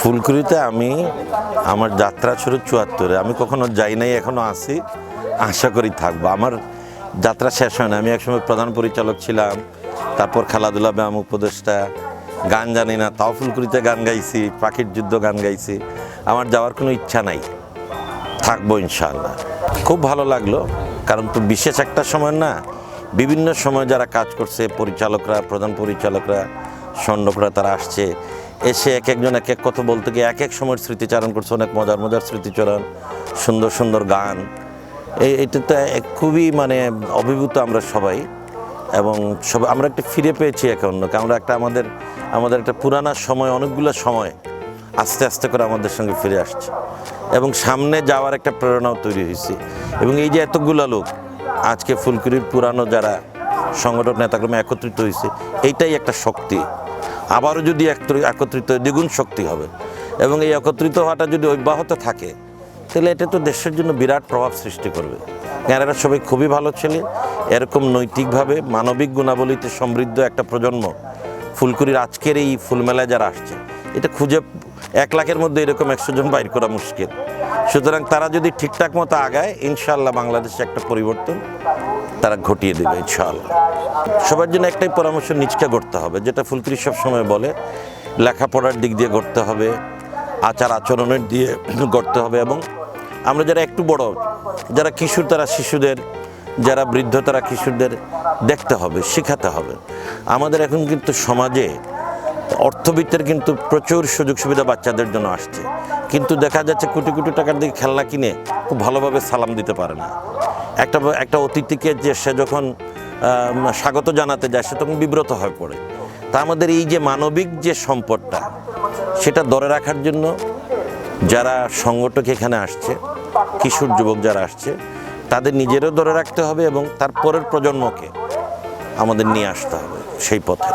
ফুলকুড়িতে আমি আমার যাত্রা শুরু চুয়াত্তরে। আমি কখনো যাই নাই, এখনও আসি আশা করি থাকব। আমার যাত্রা শেষ হয় না। আমি একসময় প্রধান পরিচালক ছিলাম, তারপর খেলাধুলা ব্যায়াম উপদেষ্টা, গান জানি না, তাও ফুলকুড়িতে গান গাইছি, পাখির যুদ্ধ গান গাইছি। আমার যাওয়ার কোনো ইচ্ছা নাই। থাকব ইনশাআল্লাহ। খুব ভালো লাগল, কারণ তো বিশেষ একটা সময় না, বিভিন্ন সময় যারা কাজ করছে, পরিচালকরা, প্রধান পরিচালকরা, সন্ডকরা তারা আসছে। এসে এক একজন এক এক কথা বলতে গিয়ে এক এক সময়ের স্মৃতিচারণ করছে, অনেক মজার মজার স্মৃতিচারণ, সুন্দর সুন্দর গান। এই এটাতে এক- খুবই মানে অভিভূত আমরা সবাই এবং সব আমরা একটা ফিরে পেয়েছি একে অন্যকে। আমরা একটা আমাদের আমাদের একটা পুরানা সময়, অনেকগুলো সময় আস্তে আস্তে করে আমাদের সঙ্গে ফিরে আসছে এবং সামনে যাওয়ার একটা প্রেরণাও তৈরি হয়েছে। এবং এই যে এতগুলো লোক, আজকে ফুলকুরির পুরানো যারা সংগঠন নেতাক্রমে একত্রিত হয়েছে, এইটাই একটা শক্তি। আবারও যদি একত্র- একত্রিত দ্বিগুণ শক্তি হবে। এবং এই একত্রিত হওয়াটা যদি অব্যাহত থাকে, তাহলে এটা তো দেশের জন্য বিরাট প্রভাব সৃষ্টি করবে। এনারা সবাই খুবই ভালো ছেলে। এরকম নৈতিকভাবে, মানবিক গুণাবলীতে সমৃদ্ধ একটা প্রজন্ম ফুলকুরির আজকের এই ফুলমেলায় যারা আসছে, এটা খুঁজে এক লাখের মধ্যে এরকম একশো জন বাইর করা মুশকিল। সুতরাং তারা যদি ঠিকঠাক মতো আগায় ইনশাল্লাহ বাংলাদেশে একটা পরিবর্তন তারা ঘটিয়ে দেবে, ইনশাআল্লাহ। সবার জন্য একটাই পরামর্শ, নিচকে করতে হবে, যেটা ফুলকুড়ি সব সময় বলে। লেখাপড়ার দিক দিয়ে গড়তে হবে, আচার আচরণের দিয়ে গড়তে হবে, এবং আমরা যারা একটু বড়, যারা কিশোর তারা শিশুদের, যারা বৃদ্ধ তারা কিশোরদের দেখতে হবে, শেখাতে হবে। আমাদের এখন কিন্তু সমাজে অর্থবিত্তের কিন্তু প্রচুর সুযোগ সুবিধা বাচ্চাদের জন্য আসছে। কিন্তু দেখা যাচ্ছে কোটি কোটি টাকার দিকে খেলনা কিনে খুব ভালোভাবে সালাম দিতে পারে না। একটা একটা অতিথিকে যে সে যখন স্বাগত জানাতে যায়, সে তখন বিব্রত হয়ে পড়ে। তা আমাদের এই যে মানবিক যে সম্পদটা, সেটা ধরে রাখার জন্য যারা সংগঠক এখানে আসছে, কিশোর যুবক যারা আসছে, তাদের নিজেরও ধরে রাখতে হবে এবং তারপরের প্রজন্মকে আমাদের নিয়ে আসতে হবে সেই পথে।